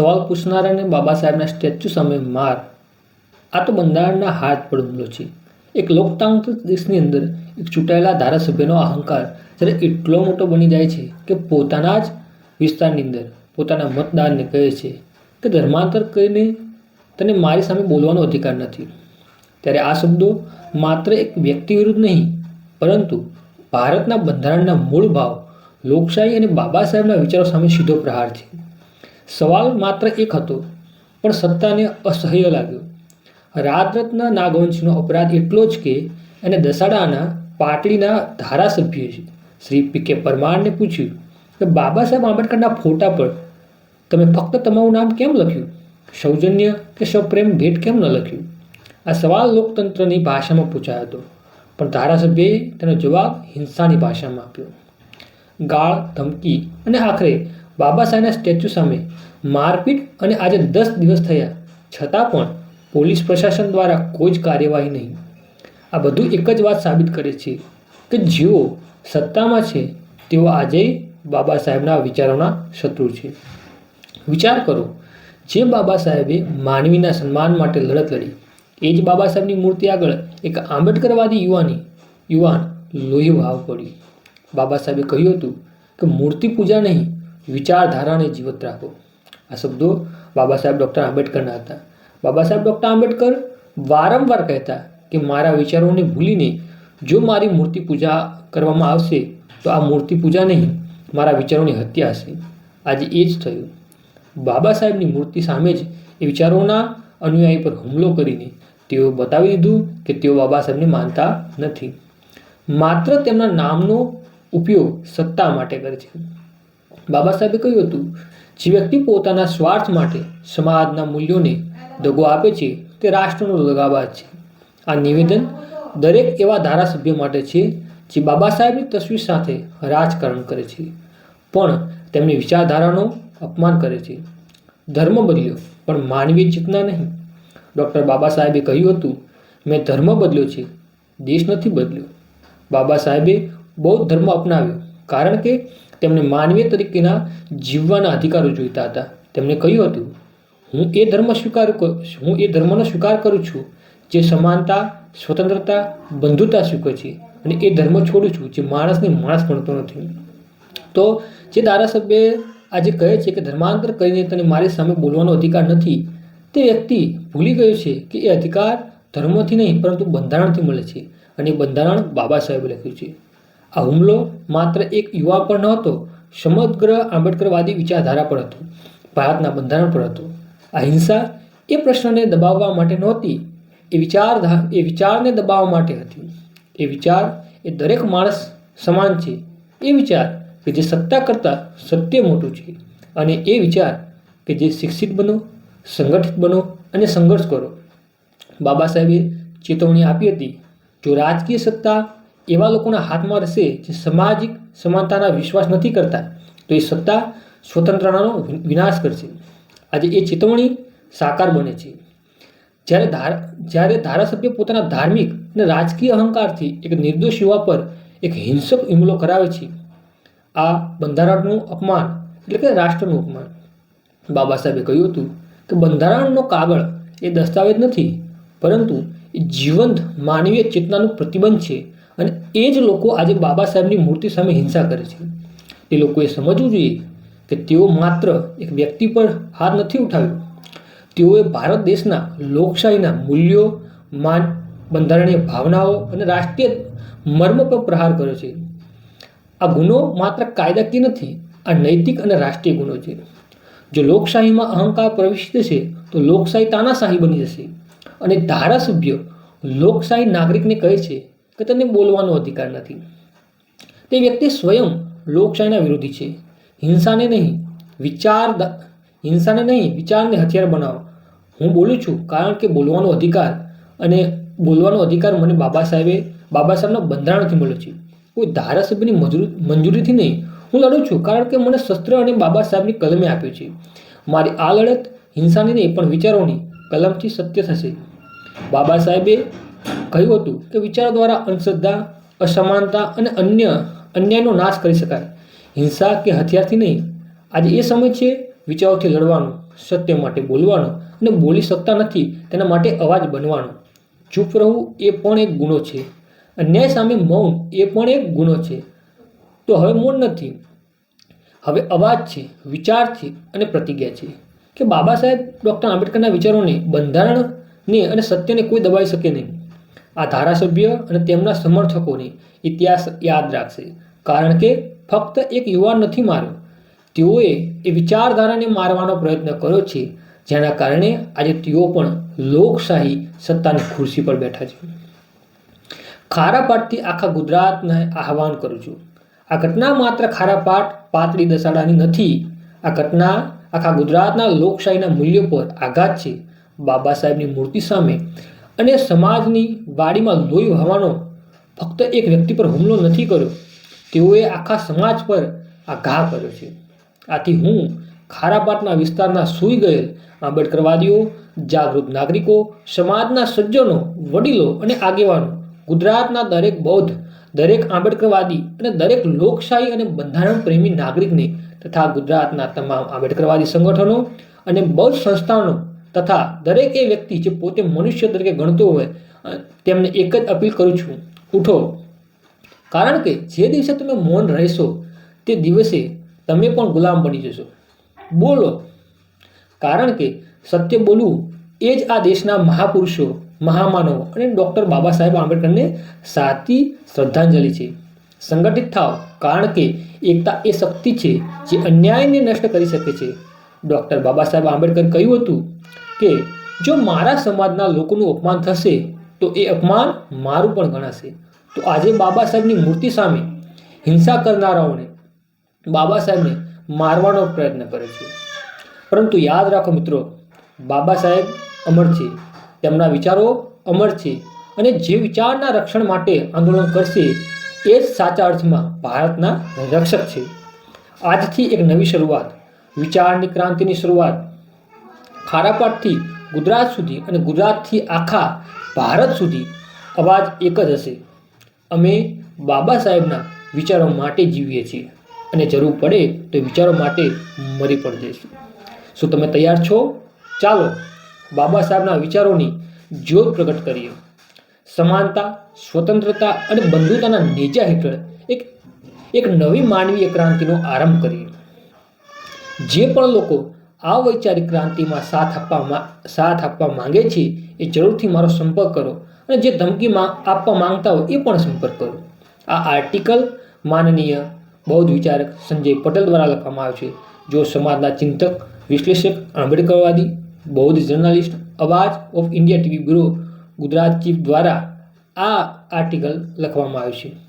સવાલ પૂછનારાને બાબા સાહેબના સ્ટેચ્યુ સામે માર. આ તો બંધારણના હાથ પર હુમલો છે. એક લોકતાંત્રિક દેશની અંદર એક ચૂંટાયેલા ધારાસભ્યનો અહંકાર જ્યારે એટલો મોટો બની જાય છે કે પોતાના જ વિસ્તારની અંદર પોતાના મતદારને કહે છે કે ધર્માંતર કરીને તને મારી સામે બોલવાનો અધિકાર નથી. ત્યારે આ શબ્દો માત્ર એક વ્યક્તિ વિરુદ્ધ નહીં, પરંતુ ભારતના બંધારણના મૂળ ભાવ લોકશાહી અને બાબા સાહેબના વિચારો સામે સીધો પ્રહાર છે. સવાલ માત્ર એક હતો, પણ સત્તાને અસહ્ય લાગ્યો. રાજરત્ન નાગવંશનો અપરાધ એટલો જ કે એને દસાડાના પાટડીના ધારાસભ્ય શ્રી પી કે પરમારને પૂછ્યું કે, બાબા સાહેબ આંબેડકરના ફોટા પર તમે ફક્ત તમારું નામ કેમ લખ્યું? સૌજન્ય કે સપ્રેમ ભેટ કેમ ન લખ્યું? આ સવાલ લોકતંત્રની ભાષામાં પૂછાયો હતો, પણ ધારાસભ્યએ તેનો જવાબ હિંસાની ભાષામાં આપ્યો. ગાળ, ધમકી અને આખરે બાબા સાહેબના સ્ટેચ્યુ સામે મારપીટ અને આજે દસ દિવસ થયા. છતાં પણ પોલીસ પ્રશાસન દ્વારા કોઈ જ કાર્યવાહી નહીં. આ બધું એક જ વાત સાબિત કરે છે કે જેઓ સત્તામાં છે, તેઓ આજે બાબા સાહેબના વિચારોના શત્રુ છે. વિચાર કરો, જે બાબા સાહેબે માનવીના સન્માન માટે લડત લડી, એ જ બાબા સાહેબની મૂર્તિ આગળ એક આંબેડકરવાદી યુવાની, યુવાન લોહી વહાવ પડ્યું બાબા સાહેબે કહ્યું હતું કે મૂર્તિ પૂજા નહીં વિચારધારાને જીવત રાખો. આ શબ્દો બાબા સાહેબ ડૉક્ટર આંબેડકરના હતા. બાબા સાહેબ ડૉક્ટર આંબેડકર વારંવાર કહેતા કે મારા વિચારોને ભૂલીને જો મારી મૂર્તિ પૂજા કરવામાં આવશે, તો આ મૂર્તિ પૂજા નહીં, મારા વિચારોની હત્યા હશે. આજે એ જ થયું. બાબા સાહેબની મૂર્તિ સામે જ એ વિચારોના અનુયાયી પર હુમલો કરીને તેઓ બતાવી દીધું કે તેઓ બાબા સાહેબને માનતા નથી. માત્ર તેમના નામનો ઉપયોગ સત્તા માટે કરે છે. બાબા સાહેબે કહ્યું હતું, જે વ્યક્તિ પોતાના સ્વાર્થ માટે સમાજના મૂલ્યોને દગો આપે છે, તે રાષ્ટ્રનો દગાબાજ છે. આ નિવેદન દરેક એવા ધારાસભ્ય માટે છે, જે બાબા સાહેબની તસવીર સાથે રાજકારણ કરે છે, પણ તેમની વિચારધારાનો અપમાન કરે છે. ધર્મ બદલ્યો, પણ માનવીય ચેતના નહીં. ડૉક્ટર બાબા સાહેબે કહ્યું હતું, મેં ધર્મ બદલ્યો છે, દેશ નથી બદલ્યો. બાબા સાહેબે બૌદ્ધ ધર્મ અપનાવ્યો, કારણ કે તેમને માનવીય તરીકેના જીવવાના અધિકારો જોઈતા હતા. તેમણે કહ્યું હતું, હું એ ધર્મ સ્વીકાર હું એ ધર્મનો સ્વીકાર કરું છું જે સમાનતા, સ્વતંત્રતા, બંધુતા શીખવે છે અને એ ધર્મ છોડું છું જે માણસને માણસ ગણતો નથી. તો જે ધારાસભ્ય આજે કહે છે કે ધર્માંતર કરીને તને મારી સામે બોલવાનો અધિકાર નથી, તે વ્યક્તિ ભૂલી ગયો છે કે એ અધિકાર ધર્મથી નહીં, પરંતુ બંધારણથી મળે છે. અને એ બંધારણ બાબા સાહેબે લખ્યું છે. આ હુમલો માત્ર એક યુવા પર નહોતો, સમગ્ર આંબેડકરવાદી વિચારધારા પર હતો, ભારતના બંધારણ પર હતો. આ હિંસા એ પ્રશ્નને દબાવવા માટે નહોતી, એ વિચારધા, એ વિચારને દબાવવા માટે હતી. એ વિચાર એ દરેક માણસ સમાન છે. એ વિચાર કે જે સત્તા કરતાં સત્ય મોટું છે અને એ વિચાર કે જે શિક્ષિત બનો, સંગઠિત બનો અને સંઘર્ષ કરો. બાબા સાહેબે ચેતવણી આપી હતી, જો રાજકીય સત્તા એવા લોકોના હાથમાં રહેશે જે સામાજિક સમાનતાના વિશ્વાસ નથી કરતા, તો એ સત્તા સ્વતંત્રતાનો વિનાશ કરશે. આજે એ ચેતવણી સાકાર બને છે. જ્યારે ધાર, જ્યારે ધારાસભ્ય પોતાના ધાર્મિક અને રાજકીય અહંકારથી એક નિર્દોષ યુવા પર એક હિંસક હુમલો કરાવે છે, આ બંધારણનું અપમાન એટલે કે રાષ્ટ્રનું અપમાન. બાબા સાહેબે કહ્યું હતું કે બંધારણનો કાગળ એ દસ્તાવેજ નથી, પરંતુ એ જીવંત માનવીય ચેતનાનું પ્રતિબંધ છે અને એ જ લોકો આજે બાબા સાહેબની મૂર્તિ સામે હિંસા કરે છે. એ લોકોએ સમજવું જોઈએ કે તેઓ માત્ર એક વ્યક્તિ પર હાથ નથી ઉઠાવ્યો. તેઓએ ભારત દેશના લોકશાહીના મૂલ્યો, માન, બંધારણીય ભાવનાઓ અને રાષ્ટ્રીય મર્મ પર પ્રહાર કર્યો છે. આ ગુનો માત્ર કાયદાકીય નથી, આ નૈતિક અને રાષ્ટ્રીય ગુનો છે. જો લોકશાહીમાં અહંકાર પ્રવેશી જશે તો લોકશાહી તાનાશાહી બની જશે. અને ધારાસભ્ય લોકશાહી નાગરિકને કહે છે કે તને બોલવાનો અધિકાર નથી. તે વ્યક્તિ સ્વયં લોકશાહીના વિરોધી છે. હિંસાને નહીં, વિચાર હિંસાને નહીં, વિચારને હથિયાર બનાવો. હું બોલું છું કારણ કે બોલવાનો અધિકાર અને બોલવાનો અધિકાર મને બાબા સાહેબે, બાબા સાહેબના બંધારણથી મળ્યો છે. કોઈ ધારાસભ્યની મજૂર, મંજૂરીથી નહીં. હું લડું છું કારણ કે મને શસ્ત્ર અને બાબા સાહેબની કલમે આપ્યું છે. મારી આ લડત હિંસાની નહીં, પણ વિચારોની કલમથી સત્ય થશે. બાબા સાહેબે કહ્યું હતું કે વિચારો દ્વારા અંધશ્રદ્ધા, અસમાનતા અને અન્ય અન્યાયનો નાશ કરી શકાય. હિંસા કે હથિયારથી નહીં. આજે એ સમય છે વિચારોથી લડવાનો, સત્ય માટે બોલવાનું અને બોલી શકતા નથી તેના માટે અવાજ બનવાનો. ચૂપ રહેવું એ પણ એક ગુનો છે. અન્યાય સામે મૌન એ પણ એક ગુનો છે. તો હવે મૌન નથી. હવે અવાજ છે, વિચાર છે અને પ્રતિજ્ઞા છે કે બાબા સાહેબ ડૉક્ટર આંબેડકરના વિચારોને બંધારણને અને સત્યને કોઈ દબાવી શકે નહીં. આ ધારાસભ્ય અને તેમના સમર્થકોને ઇતિહાસ યાદ રાખશે. કારણ કે ફક્ત એક યુવાન નથી માર્યો. તેઓએ એ વિચારધારાને મારવાનો પ્રયત્ન કર્યો છે, જેના કારણે આજે તેઓ પણ લોકશાહી સત્તાની ખુરશી પર બેઠા છે. ખારાપાટથી આખા ગુજરાતને આહવાન કરું છું. આ ઘટના માત્ર ખારાપાટ પાતળી દસાડાની નથી. આ ઘટના આખા ગુજરાતના લોકશાહીના મૂલ્યો પર આઘાત છે. બાબા સાહેબની મૂર્તિ સામે અને સમાજની વાડીમાં લોહી વહાવાનો ફક્ત એક વ્યક્તિ પર હુમલો નથી કર્યો, તેઓએ આખા સમાજ પર આ ઘા કર્યો છે. આથી હું ખારાપાટના વિસ્તારના સૂઈ ગયેલ આંબેડકરવાદીઓ, જાગૃત નાગરિકો, સમાજના સજ્જનો, વડીલો અને આગેવાનો, ગુજરાતના દરેક બૌદ્ધ, દરેક આંબેડકરવાદી અને દરેક લોકશાહી અને બંધારણ પ્રેમી નાગરિકને તથા ગુજરાતના તમામ આંબેડકરવાદી સંગઠનો અને બૌદ્ધ સંસ્થાનો તથા દરેક એ વ્યક્તિ જે પોતે મનુષ્ય તરીકે ગણતો હોય તેમને એક જ અપીલ કરું છું. ઉઠો. કારણ કે જે દિવસે તમે મૌન રહેશો, તે દિવસે તમે પણ ગુલામ બની જશો. બોલો. કારણ કે સત્ય બોલવું એ જ આ દેશના મહાપુરુષો, મહામાનવો અને ડૉક્ટર બાબા સાહેબ આંબેડકરને સાચી શ્રદ્ધાંજલિ છે. સંગઠિત થાવ કારણ કે એકતા એ શક્તિ છે જે અન્યાયને નષ્ટ કરી શકે છે. ડૉક્ટર બાબા સાહેબ આંબેડકર કહ્યું હતું કે, જો મારા સમાજના લોકોનું અપમાન થશે, તો એ અપમાન મારું પણ ગણાશે. તો આજે બાબા સાહેબની મૂર્તિ સામે હિંસા કરનારાઓને બાબા સાહેબને મારવાનો પ્રયત્ન કરે છે. પરંતુ યાદ રાખો મિત્રો, બાબા સાહેબ અમર છે, તેમના વિચારો અમર છે અને જે વિચારના રક્ષણ માટે આંદોલન કરશે, એ જ સાચા અર્થમાં ભારતના રક્ષક છે. આજથી એક નવી શરૂઆત. વિચારની ક્રાંતિની શરૂઆત. ખારાપાટથી ગુજરાત સુધી અને ગુજરાતથી આખા ભારત સુધી અવાજ એક જ હશે. અમે બાબા સાહેબના વિચારો માટે જીવીએ છીએ અને જરૂર પડે તો વિચારો માટે મરી પણ જઈશું. શું તમે તૈયાર છો? ચાલો બાબા સાહેબના વિચારોની જ્યોત પ્રગટ કરીએ. સમાનતા, સ્વતંત્રતા અને બંધુતાના નેજા હેઠળ એક એક નવી માનવીય ક્રાંતિનો આરંભ કરીએ. જે પણ લોકો આ વૈચારિક ક્રાંતિમાં સાથ આપવા સાથ આપવા માંગે છે, એ જરૂરથી મારો સંપર્ક કરો અને જે ધમકી આપવા માંગતા હોય એ પણ સંપર્ક કરો. આ આર્ટિકલ માનનીય બૌદ્ધ વિચારક સંજય પટેલ દ્વારા લખવામાં આવ્યો છે. જો સમાજના ચિંતક, વિશ્લેષક, આંબેડકરવાદી, બૌદ્ધ journalist, Awaaz of India TV bureau, Gujarat chief દ્વારા આ આર્ટિકલ લખવામાં આવ્યું છે.